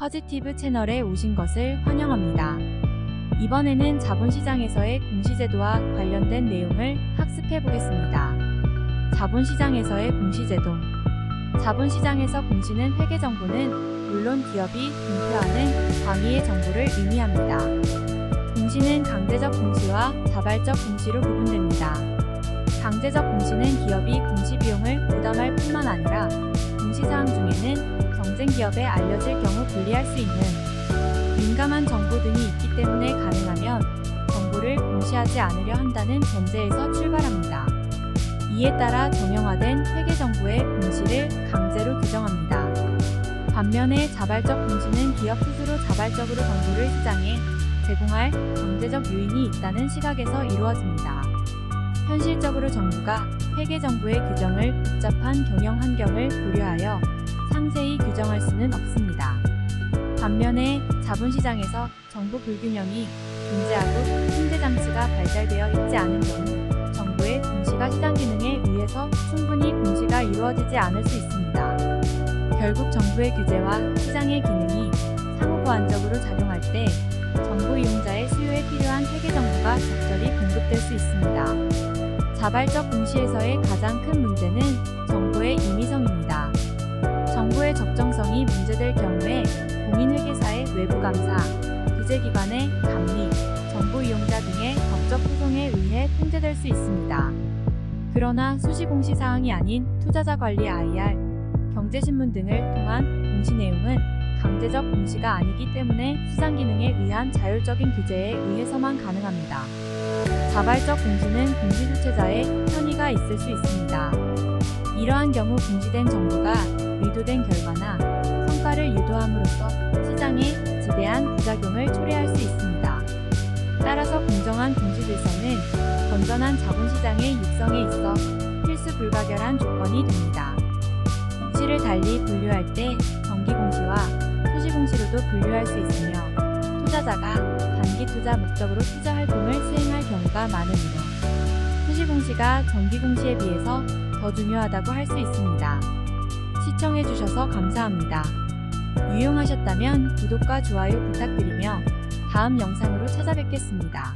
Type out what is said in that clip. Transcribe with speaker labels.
Speaker 1: 퍼지티브 채널에 오신 것을 환영합니다. 이번에는 자본시장에서의 공시제도와 관련된 내용을 학습해 보겠습니다. 자본시장에서의 공시제도. 자본시장에서 공시는 회계정보는 물론 기업이 공표하는 광의의 정보를 의미합니다. 공시는 강제적 공시와 자발적 공시로 구분됩니다. 강제적 공시는 기업이 공시 비용을 부담할 뿐만 아니라 공시사항 중에는 경쟁 기업에 알려질 경우 불리할 수 있는 민감한 정보 등이 있기 때문에 가능하면 정보를 공시하지 않으려 한다는 전제에서 출발합니다. 이에 따라 정형화된 회계 정보의 공시를 강제로 규정합니다. 반면에 자발적 공시는 기업 스스로 자발적으로 정보를 시장에 제공할 경제적 요인이 있다는 시각에서 이루어집니다. 현실적으로 정부가 회계 정보의 규정을 복잡한 경영 환경을 고려하여 상세히 규정할 수는 없습니다. 반면에 자본시장에서 정보 불균형이 존재하고 통제장치가 발달되어 있지 않은 경우 정보의 공시가 시장 기능에 의해서 충분히 공시가 이루어지지 않을 수 있습니다. 결국 정부의 규제와 시장의 기능이 상호 보완적으로 작용할 때 정보 이용자의 수요에 필요한 회계 정보가 적절히 공급될 수 있습니다. 자발적 공시에서의 가장 큰 문제는 정보의 임의성입니다. 정보의 적정성이 문제될 경우에 공인회계사의 외부 감사, 규제기관의 감리, 정보 이용자 등의 법적 소송에 의해 통제될 수 있습니다. 그러나 수시공시 사항이 아닌 투자자 관리 IR, 경제신문 등을 통한 공시 내용은 강제적 공시가 아니기 때문에 시장 기능에 의한 자율적인 규제에 의해서만 가능합니다. 자발적 공시는 공시 주체자의 편의가 있을 수 있습니다. 이러한 경우 공시된 정보가 의도된 결과나 성과를 유도함으로써 시장에 지대한 부작용을 초래할 수 있습니다. 따라서 공정한 공시 질서는 건전한 자본시장의 육성에 있어 필수 불가결한 조건이 됩니다. 공시를 달리 분류할 때 정기 공시와 수시 공시로도 분류할 수 있으며 투자자가 단기 투자 목적으로 투자 활동을 수행할 경우가 많으므로 수시 공시가 정기 공시에 비해서 더 중요하다고 할 수 있습니다. 시청해주셔서 감사합니다. 유용하셨다면 구독과 좋아요 부탁드리며 다음 영상으로 찾아뵙겠습니다.